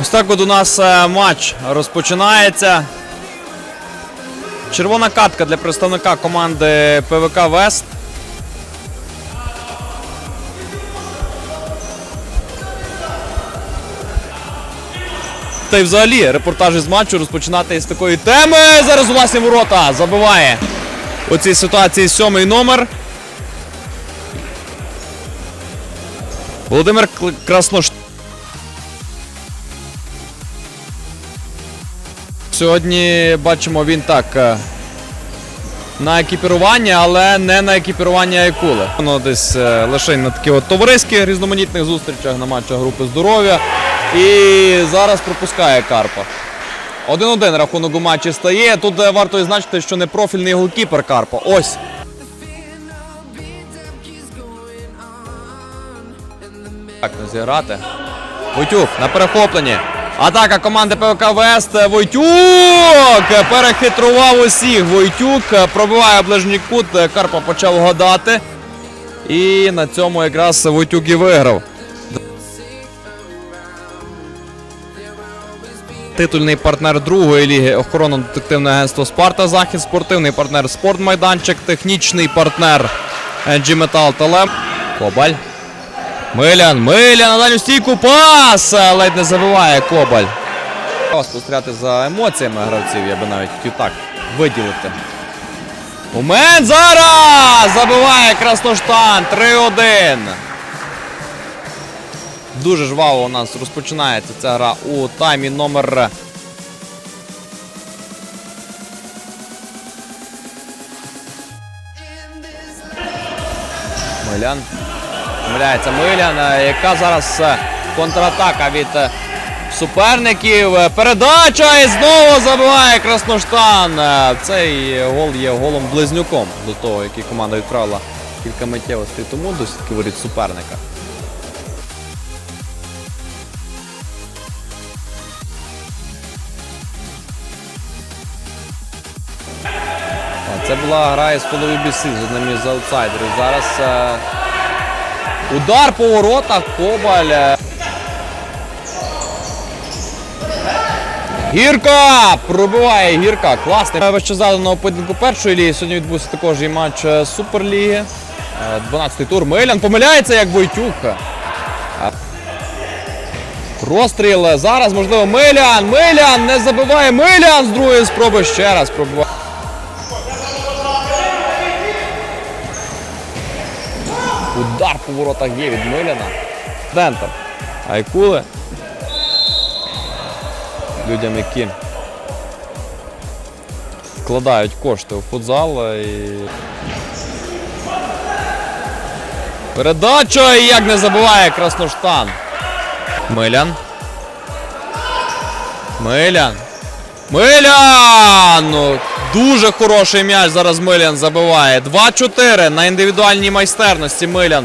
Ось так от у нас е, матч розпочинається. Червона катка для представника команди ПВК Вест. Та й взагалі репортажі з матчу розпочинати із такої теми. Зараз у власні ворота забиває у цій ситуації сьомий номер. Володимир Кл- Краснош. Сьогодні бачимо він так. е, На екіпірування, але не на екіпірування Айкули. Воно десь е, лише на таких от товариських різноманітних зустрічах на матчах групи здоров'я. І зараз пропускає Карпа. 1-1 рахунок у матчі стає. Тут е, варто відзначити, що не профільний голкіпер Карпа. Ось. Так, не зіграти. Войтюк на перехопленні. Атака команди ПВК Вест. Войтюк перехитрував усіх. Войтюк пробиває ближній кут. Карпа почав гадати. І на цьому якраз Войтюк і виграв. Титульний партнер другої ліги охоронно-детективне агентство Спарта Захід, спортивний партнер Спортмайданчик, технічний партнер G-Metal Телем. Кобаль. Милян, Милян, на дальню стійку пас! Ледь не забиває Кобаль. Спостерігати за емоціями гравців, я би навіть хотів так виділити. Момент зараз! Забиває Красноштан 3-1. Дуже жваво у нас розпочинається ця гра у таймі номер. Милян. Помиляється Милян, е, яка зараз е, контратака від е, суперників. Передача і знову забиває Красноштан. Цей гол є голом близнюком до того, який команда відправила кілька миттєвостей тому до сітки суперника. Це була гра із полові біси з одним із аутсайдерів. Зараз удар по воротах, Кобаль. е. Гірка! Пробиває гірка. Класний. Вище заданого поєдинку першої ліги. Сьогодні відбувся також і матч е, Суперліги. Е, 12-й тур. Милян помиляється як Войтюк. Е, Розстріл. е, Зараз, можливо, Милян. Милян не забиває. Милян з другої спроби ще раз пробиває. Удар по воротах є від Миляна. Дентом. Айкули. Людям, які вкладають кошти у футзал. І... Передача і як не забуває Красноштан. Милян. Милян. Милян! Дуже хороший м'яч зараз Милян забиває. 2-4 на індивідуальній майстерності Милян